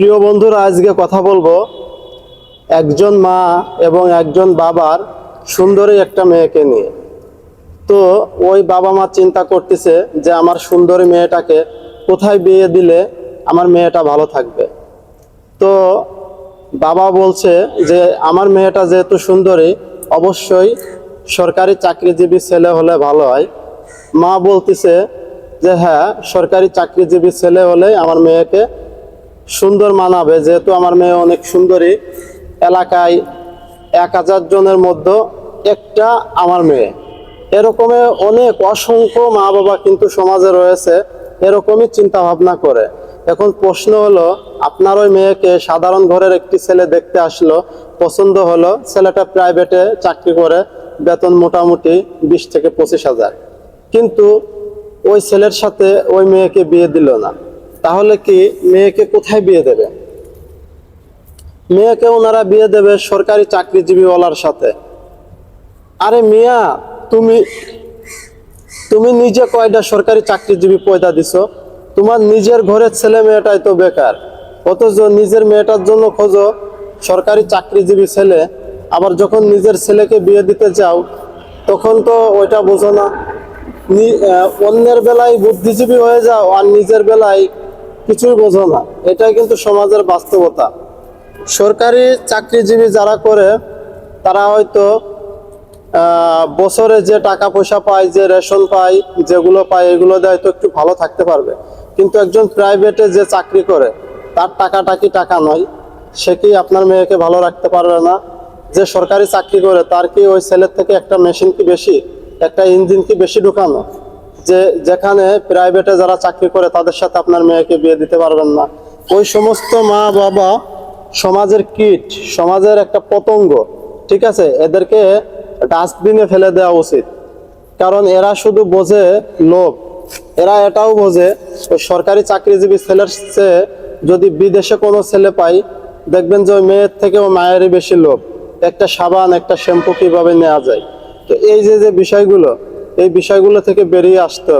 প্রিয় বন্ধুরা, আজকে কথা বলব একজন মা এবং একজন বাবার সুন্দরী একটা মেয়েকে নিয়ে। তো ওই বাবা মা চিন্তা করতেছে যে আমার সুন্দরী মেয়েটাকে কোথায় বিয়ে দিলে আমার মেয়েটা ভালো থাকবে। তো বাবা বলছে যে, আমার মেয়েটা যেহেতু সুন্দরী, অবশ্যই সরকারি চাকরিজীবী ছেলে হলে ভালো হয়। মা বলতেছে যে হ্যাঁ সরকারি চাকরিজীবী ছেলে হলে আমার মেয়েকে সুন্দর মানাবে, যেহেতু আমার মেয়ে অনেক সুন্দরী, এলাকায় এক হাজার জনের মধ্যে একটা আমার মেয়ে। এরকমে অনেক অসংখ্য মা বাবা কিন্তু সমাজে রয়েছে, এরকমই চিন্তা ভাবনা করে। এখন প্রশ্ন হলো, আপনার ওই মেয়েকে সাধারণ ঘরের একটি ছেলে দেখতে আসলো, পছন্দ হলো, ছেলেটা প্রাইভেটে চাকরি করে, বেতন মোটামুটি বিশ থেকে পঁচিশ হাজার। কিন্তু ওই ছেলের সাথে ওই মেয়েকে বিয়ে দিল না। তাহলে কি মেয়েকে কোথায় বিয়ে দেবে? মেয়েকে ওনারা বিয়ে দেবে সরকারি চাকরিজীবীওয়ালার সাথে। আরে মিয়া, তুমি তুমি নিজে কয়টা সরকারি চাকরিজীবী পয়দা দিছো? তোমার নিজের ঘরের ছেলে মেয়েটাই তো বেকার। অথচ নিজের মেয়েটার জন্য খোঁজো, সরকারি চাকরিজীবী ছেলে, আবার যখন নিজের ছেলেকে বিয়ে দিতে যাও, তখন তো ওইটা বোঝো না। অন্যের বেলায় বুদ্ধিজীবী হয়ে যাও আর নিজের বেলায় কিছুই বোঝো না। এটাই কিন্তু সমাজের বাস্তবতা। সরকারি চাকরিজীবী যারা করে, তারা হয়তো বছরে যে টাকা পয়সা পায়, যে রেশন পায়, যেগুলো পায়, এগুলো দেয় তো একটু ভালো থাকতে পারবে। কিন্তু একজন প্রাইভেটে যে চাকরি করে, তার টাকাটা কি টাকা নয়? সে কি আপনার মেয়েকে ভালো রাখতে পারবে না? যে সরকারি চাকরি করে, তার কি ওই ছেলের থেকে একটা মেশিন কি বেশি, একটা ইঞ্জিন কি বেশি ঢুকানো? যে যেখানে প্রাইভেটে যারা চাকরি করে তাদের সাথে আপনার মেয়েকে বিয়ে দিতে পারবেন না। ওই সমস্ত মা বাবা সমাজের কীট, সমাজের একটা পতঙ্গ, ঠিক আছে? এদেরকে ডাস্টবিনে ফেলে দেওয়া উচিত। কারণ এরা শুধু বোঝে লোভ। এরা এটাও বোঝে, ওই সরকারি চাকরিজীবী ছেলের চেয়ে যদি বিদেশে কোনো ছেলে পাই দেখবেন যে ওই মেয়ের থেকে ও মায়েরই বেশি লোভ। একটা সাবান, একটা শ্যাম্পু কীভাবে নেওয়া যায়? তো এই যে যে বিষয়গুলো এই বিষয়গুলো থেকে বেরিয়ে আসতে হবে।